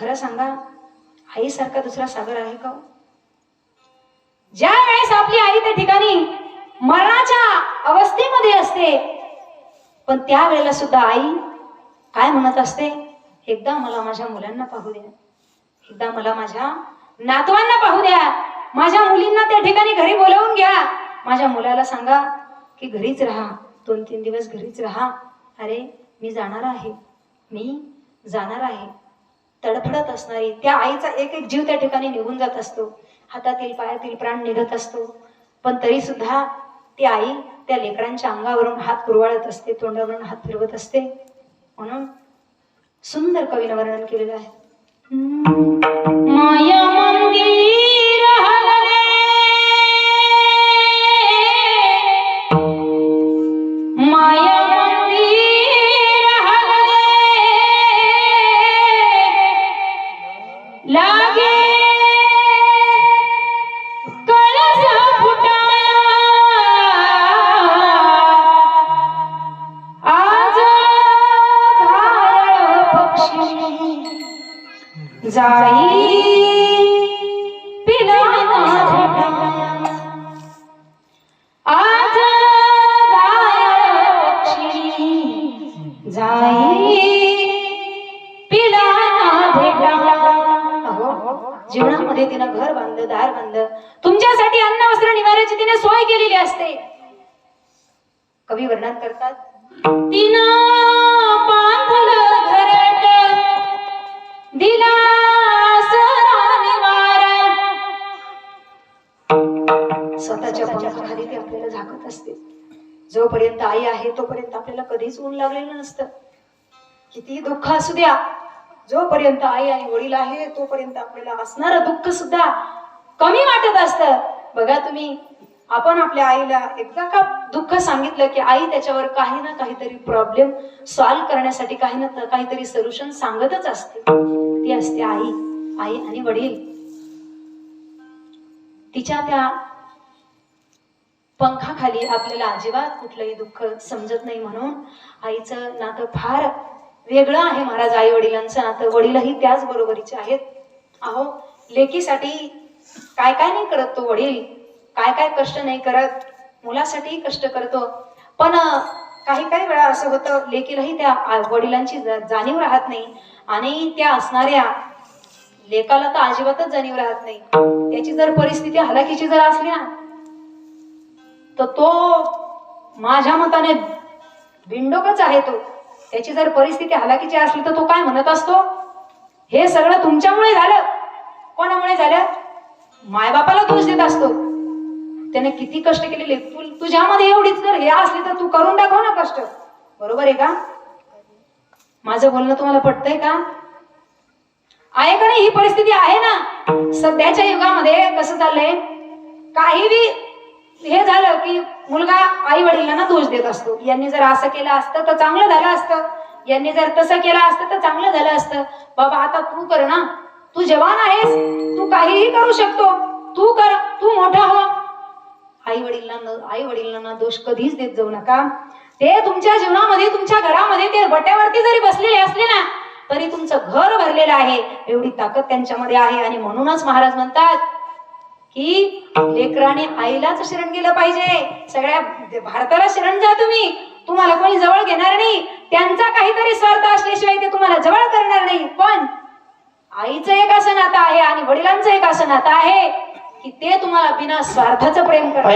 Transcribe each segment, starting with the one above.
खरं सांगा आईसारखा दुसरा सागर आहे का हो? ज्या वेळेस आपली आई त्या ठिकाणी मरणाच्या अवस्थेमध्ये असते पण त्या वेळेला सुद्धा आई काय म्हणत असते? एकदा मला माझ्या मुलांना पाहू द्या. एकदा मला माझ्या नातवांना पाहू द्या. माझ्या मुलींना त्या ठिकाणी घरी बोलावून घ्या. माझ्या मुलाला सांगा की घरीच राहा. दोन तीन दिवस घरीच राहा. अरे मी जाणार आहे. मी जाणार आहे. तडफडत असणारी त्या आईचा एक एक जीव त्या ठिकाणी निघून जात असतो. हातातील पायातील प्राण निघत असतो. पण तरी सुद्धा ती आई त्या लेकरांच्या अंगावरून हात कुरवाळत असते तोंडावरून हात फिरवत असते. म्हणून सुंदर कवीनं वर्णन केलेलं आहे. माया कवी वर्णन करतात. दिला. स्वतःच्या पंखाखाली ते आपल्याला झाकत असते. जोपर्यंत आई आहे तोपर्यंत आपल्याला कधीच ऊन लागलेलं नसतं. किती दुःख असू द्या. जोपर्यंत आई आणि वडील आहे तोपर्यंत आपल्याला असणारं दुःख सुद्धा कमी वाटत असतं. बघा तुम्ही आपण आपल्या आईला एकदा का दुःख सांगितलं की आई त्याच्यावर काही ना काहीतरी प्रॉब्लेम सॉल्व्ह करण्यासाठी काही ना काहीतरी सोल्युशन सांगतच असते. ती असते आई आई आणि वडील. तिच्या त्या पंखाखाली आपल्याला अजिबात कुठलंही दुःख समजत नाही म्हणून आईचं नातं फार वेगळं आहे महाराज आई वडिलांचं नातं. वडीलही त्याच बरोबरीचे आहेत. अहो लेकीसाठी काय काय नाही करत तो वडील. काय काय कष्ट नाही करत. मुलासाठी कष्ट करतो. पण काही काही वेळा असं होतं लेकीलाही त्या वडिलांची जाणीव राहत नाही. आणि त्या असणाऱ्या लेकाला तर अजिबातच जाणीव राहत नाही. त्याची जर परिस्थिती हलाखीची जर असली ना तर तो माझ्या मताने बिंडोकच आहे तो. त्याची जर परिस्थिती हलाखीची असली तर तो काय म्हणत असतो? हे सगळं तुमच्यामुळे झालं. कोणामुळे झालं? मायबापाला दोष देत असतो. त्याने किती कष्ट केलेले? तुझ्यामध्ये एवढीच जर हे असली तर तू करून दाखव ना कष्ट. बरोबर आहे का? माझं बोलणं तुम्हाला पटतंय का? आहे का नाही ही परिस्थिती आहे ना? सध्याच्या युगामध्ये कसं चाललंय? काही बी हे झालं की मुलगा आई वडिलांना दोष देत असतो. यांनी जर असं केलं असतं तर चांगलं झालं असतं. यांनी जर तसं केलं असतं तर चांगलं झालं असतं. बाबा आता तू कर ना. तू जवान आहेस. तू काहीही करू शकतो. तू कर. तू मोठा हो. आई वडिलांना आई वडिलांना दोष कधीच देत जाऊ नका. ते तुमच्या जीवनामध्ये तुमच्या घरामध्ये ते बट्यावरती जरी बसलेले असले ना तरी तुमचं घर भरलेलं आहे. एवढी ताकद त्यांच्यामध्ये आहे आणि म्हणूनच महाराज म्हणतात की लेकराने आईलाच शरण गेलं पाहिजे. सगळ्या भारताला शरण जा तुम्ही. तुम्हाला कोणी जवळ घेणार नाही. त्यांचा काहीतरी स्वार्थ असल्याशिवाय ते तुम्हाला जवळ करणार नाही. पण आईचं एक असं नातं आहे आणि वडिलांचं एक असं नातं आहे. की ते तुम्हाला बिना स्वार्थाचं प्रेम करतात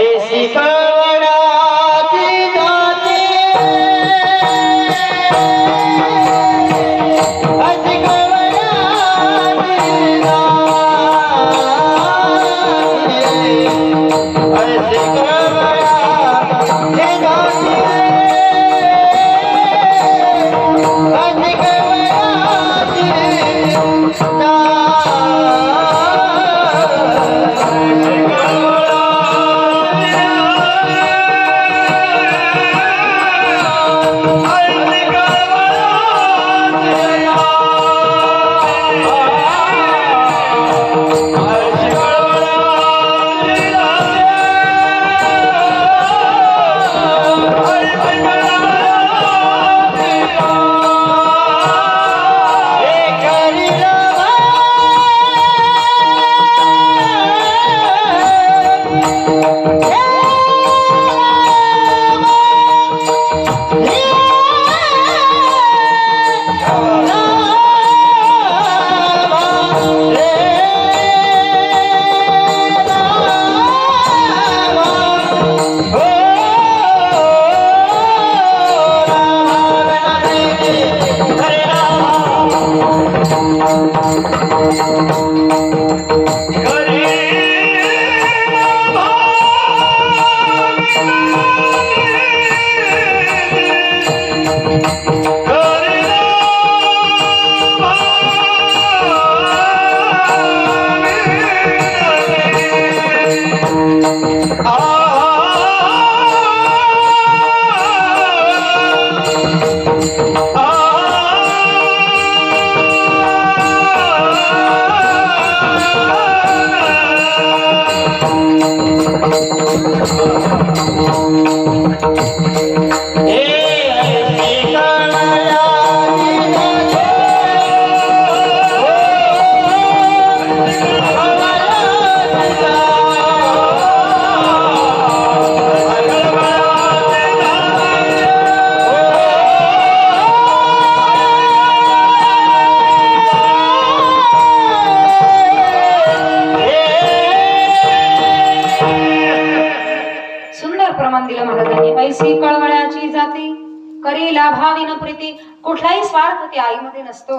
स्वार्थ नसतो.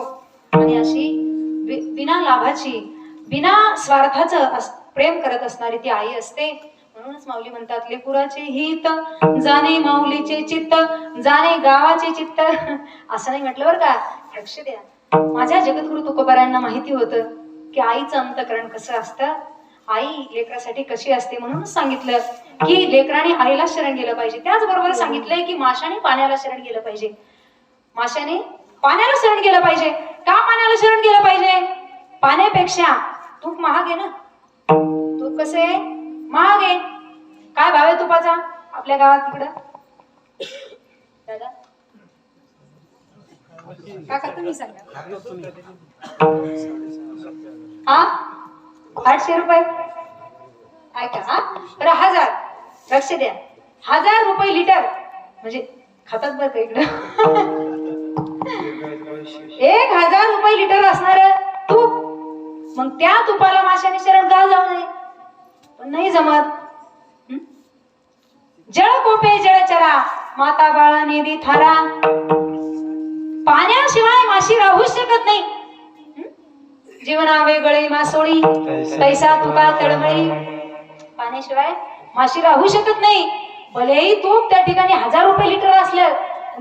आणि अशी बिना लाभाची बिना स्वार्थाचं प्रेम करत असणारी ती आई असते. म्हणूनच माऊली म्हणतात लेकुराचे हित जाणे माऊलीचे चित्त जाणे गावाचे चित्त. असं नाही म्हटलं बरं का. लक्ष द्या. माझ्या जगद्गुरु तुकोबारांना माहिती होतं की आईचं अंतकरण कसं असतं. आई लेकरासाठी कशी असते म्हणून सांगितलं की लेकराने आईला शरण गेलं पाहिजे. त्याचबरोबर सांगितलंय की माशाने पाण्याला शरण गेलं पाहिजे. माशाने पाण्याला शरण गेलं पाहिजे. का पाण्याला शरण गेलं पाहिजे? पाण्यापेक्षा तूप महाग आहे ना? तूप कसे महाग आहे. काय भाव आहे तुपाचा? आपल्या गावात तिकडं दादा. काका तुम्ही सांगा. हा? आठशे रुपये? ऐका हा? तर हजार. लक्ष द्या. हजार रुपये लिटर. म्हणजे खातात बरं का इकडं? एक हजार रुपये लिटर असणार तूप. मग त्या तुपाला माशाने शरण का जाऊ नये. पण नाही जमत. जळ कोपे जळचरा माता बाळा नेदी थारा. पाण्याशिवाय माशी राहूच शकत नाही. जीवना वेगळे मासोळी. पैसा तुका तळमळी. पाण्याशिवाय माशी राहू शकत नाही. भलेही तूप त्या ठिकाणी हजार रुपये लिटर असलं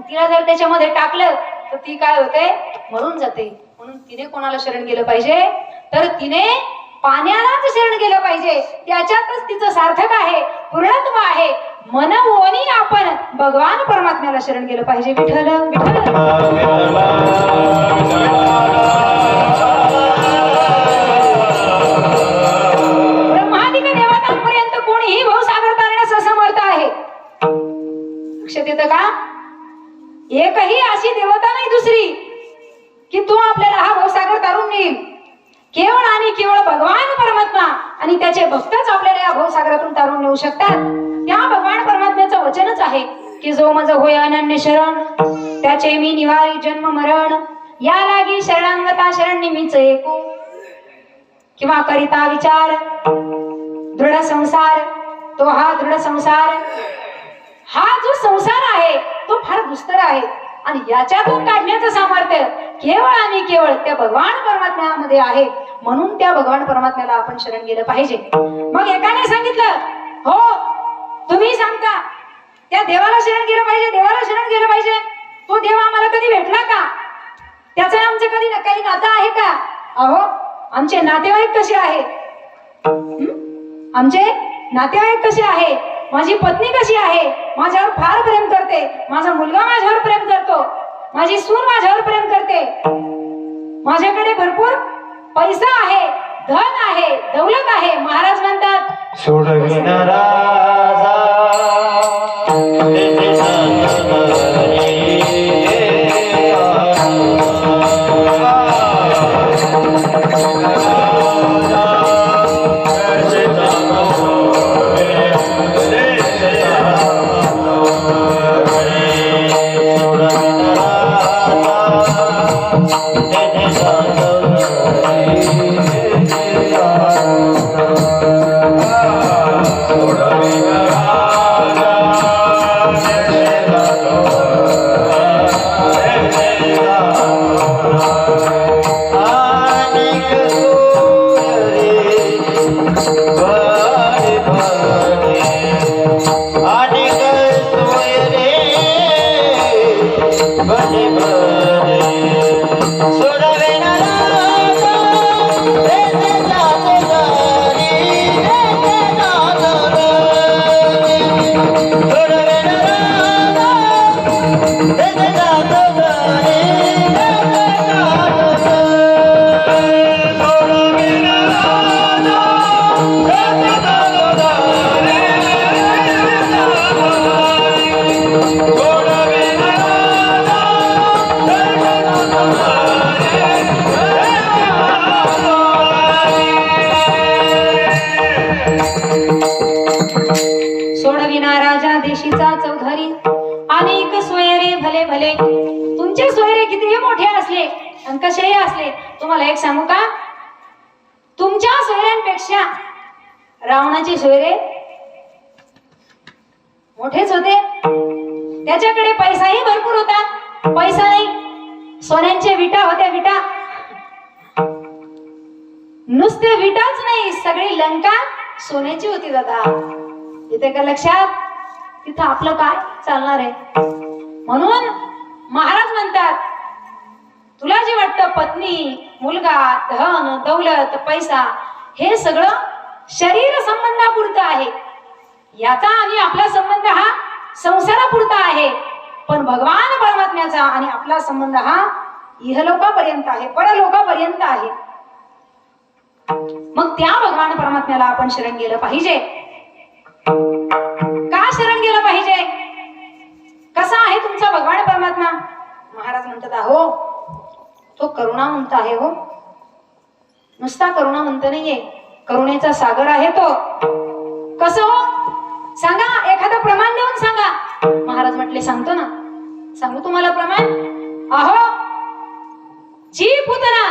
तिला जर त्याच्यामध्ये टाकलं तर ती काय होते? मरून जाते. म्हणून तिने कोणाला शरण गेलं पाहिजे? तर तिने पाण्यालाच शरण गेलं पाहिजे. त्याच्यातच तिचं सार्थक आहे पूर्णत्व आहे. मन ओनी आपण भगवान परमात्म्याला शरण गेलं पाहिजे. विठ्ठल विठ्ठल. ब्रह्मादिक देवतांपर्यंत कोणीही भाऊसागर करण्यास असमर्थ आहे. लक्षात येतं का? एकही अशी देवता नाही दुसरी की तो आपल्याला हा भवसागर तारून नेईल. केवळ आणि केवळ भगवान परमात्मा आणि त्याचे भक्तच आपल्याला या भवसागरातून तारून नेऊ शकतात. त्या भगवान परमात्म्याचं वचनच आहे की जो मज होय अनन्य शरण त्याचे मी निवारी जन्म मरण या लागी शरणांगता शरण निमीच ऐकू किंवा करिता विचार दृढ संसार तो हा दृढ संसार हा जो संसार आहे तो फार दुस्तर आहे. आणि याच्यातून काढण्याचं सामर्थ्य केवळ आणि केवळ त्या भगवान परमात्म्यामध्ये आहे. म्हणून त्या भगवान परमात्म्याला आपण शरण गेलं पाहिजे. मग एकाने सांगितलं हो तुम्ही सांगता त्या देवाला शरण गेलं पाहिजे देवाला शरण गेलं पाहिजे. तो देव आम्हाला कधी भेटला का? त्याचं आमचं कधी काही नातं आहे का? अहो आमचे नातेवाईक कसे आहेत आमचे नातेवाईक कसे आहे? माझी पत्नी कशी आहे? माझ्यावर फार प्रेम करते. माझा मुलगा माझ्यावर प्रेम करतो. माझी सून माझ्यावर प्रेम करते. माझ्याकडे भरपूर पैसा आहे धन आहे दौलत आहे महाराज म्हणतात. सोडविन रावणाचे सोयरे मोठेच होते. त्याच्याकडे पैसाही भरपूर होता. पैसा नाही सोन्यांच्या विटा होत्या विटा. नुसते विटाच नाही सगळी लंका सोन्याची होती दादा. इथे का लक्षात? तिथं आपलं काय चालणार आहे? म्हणून महाराज म्हणतात तुला जे वाटतं पत्नी मुलगा धन दौलत पैसा हे सगळं शरीर संबंधापुरतं आहे. याचा आणि आपला संबंध हा संसारापुरता आहे. पण भगवान परमात्म्याचा आणि आपला संबंध हा इहलोकापर्यंत आहे परलोकापर्यंत आहे. मग त्या भगवान परमात्म्याला आपण शरण गेलं पाहिजे. का शरण गेलं पाहिजे? कसा आहे तुमचा भगवान परमात्मा? महाराज म्हणतात अहो तो करुणावंत आहे हो. नुसता करुणावंत नाहीये. करुणेचा सागर आहे तो. कसं हो? सांगा एखादं प्रमाण देऊन सांगा. महाराज म्हटले सांगतो ना. सांगू तुम्हाला प्रमाण? अहो जी पुतना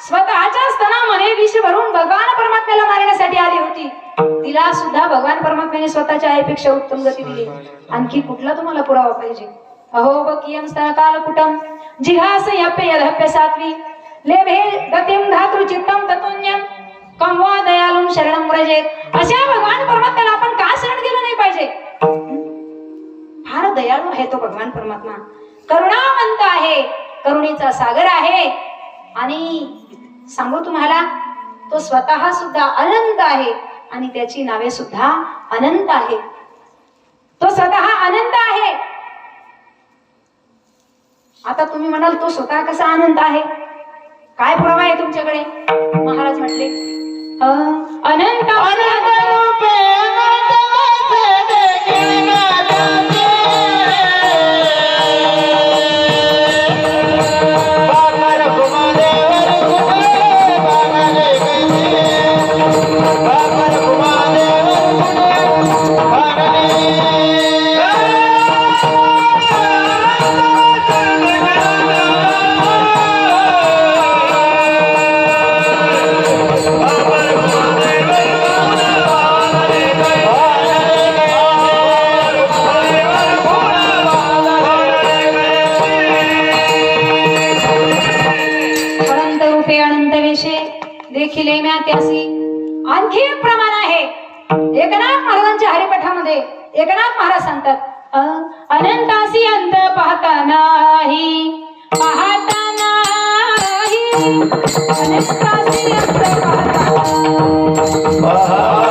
स्वतःच्या स्तनामध्ये विष भरून भगवान परमात्म्याला मारण्यासाठी आली होती तिला सुद्धा भगवान परमात्म्याने स्वतःच्या आईपेक्षा उत्तम गती दिली. आणखी कुठला तुम्हाला पुरावा पाहिजे? अहो बकियम काल कुटम जिहास यप्य यधप्य सात्वी. लेभे गतिम धातृ चित्तम ततुन्यम. कमवा दयालुम शरण व्रजेत अशा भगवान परमात्म्याला आपण का शरण गेलं नाही पाहिजे? फार दयाळू आहे तो भगवान परमात्मा. करुणावंत आहे. करुणीचा सागर आहे. आणि सांगू तुम्हाला तो स्वतः सुद्धा अनंत आहे. आणि त्याची नावे सुद्धा अनंत आहे. तो स्वतः अनंत आहे. आता तुम्ही म्हणाल तो स्वतः कसा आनंद आहे? काय पुरावा आहे तुमच्याकडे? महाराज म्हटले अनंत अनंत रूपे Maha.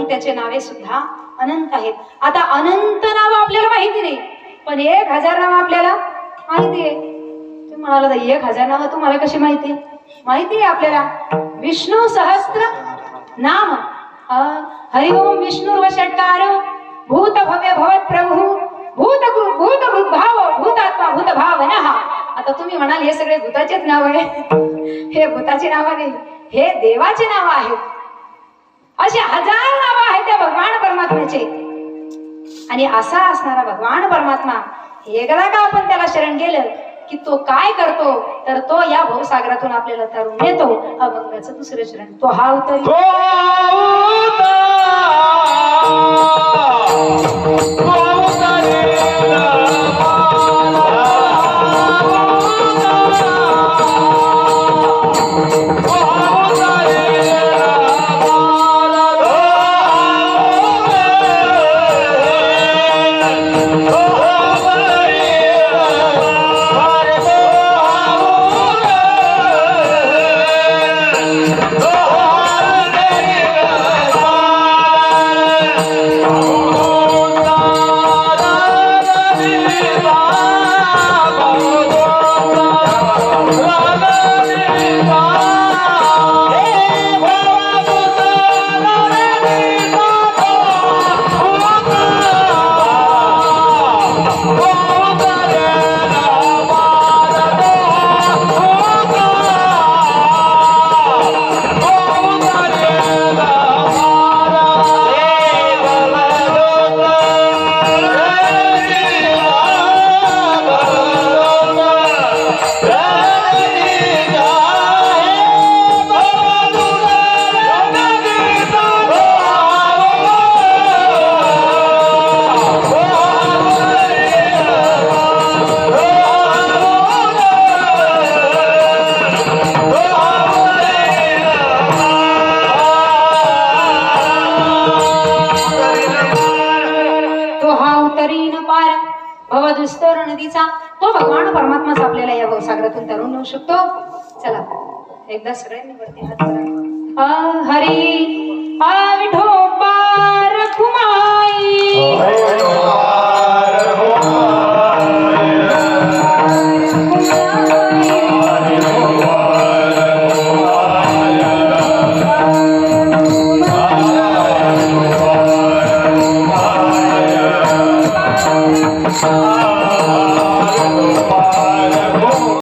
आणि त्याचे नावे सुद्धा अनंत आहेत. आता अनंत नाव आपल्याला माहिती नाही. पण एक हजार नाव आपल्याला माहिती आहे. तुम्ही म्हणाला एक हजार नाव तुम्हाला कशी माहिती माहिती आहे आपल्याला. विष्णू सहस्त्र नाम. हरिओम विष्णू ओम षटकार भूत भव्य भवत प्रभू. भूत भूत भूत भाव भूतात्मा भूत भाव आता तुम्ही म्हणाल हे सगळे भूताचेच नाव आहे हे भूताचे नाव नाही. हे देवाचे नाव आहे असे हजार नाव आहेत त्या भगवान परमात्म्याचे. आणि असा असणारा भगवान परमात्मा एकदा का आपण त्याला शरण गेलं की तो काय करतो तर तो या भवसागरातून आपल्याला तरुण नेतो. अभंगाचं दुसरं शरण तो हा उतरी अवतरीन पार. भव दुस्तर नदीचा. तो भगवान परमात्माच आपल्याला या भवसागरातून तरुण नेऊ शकतो. चला एकदा सगळ्यांनी वरती हात करा हरी विठोबा रखुमाई.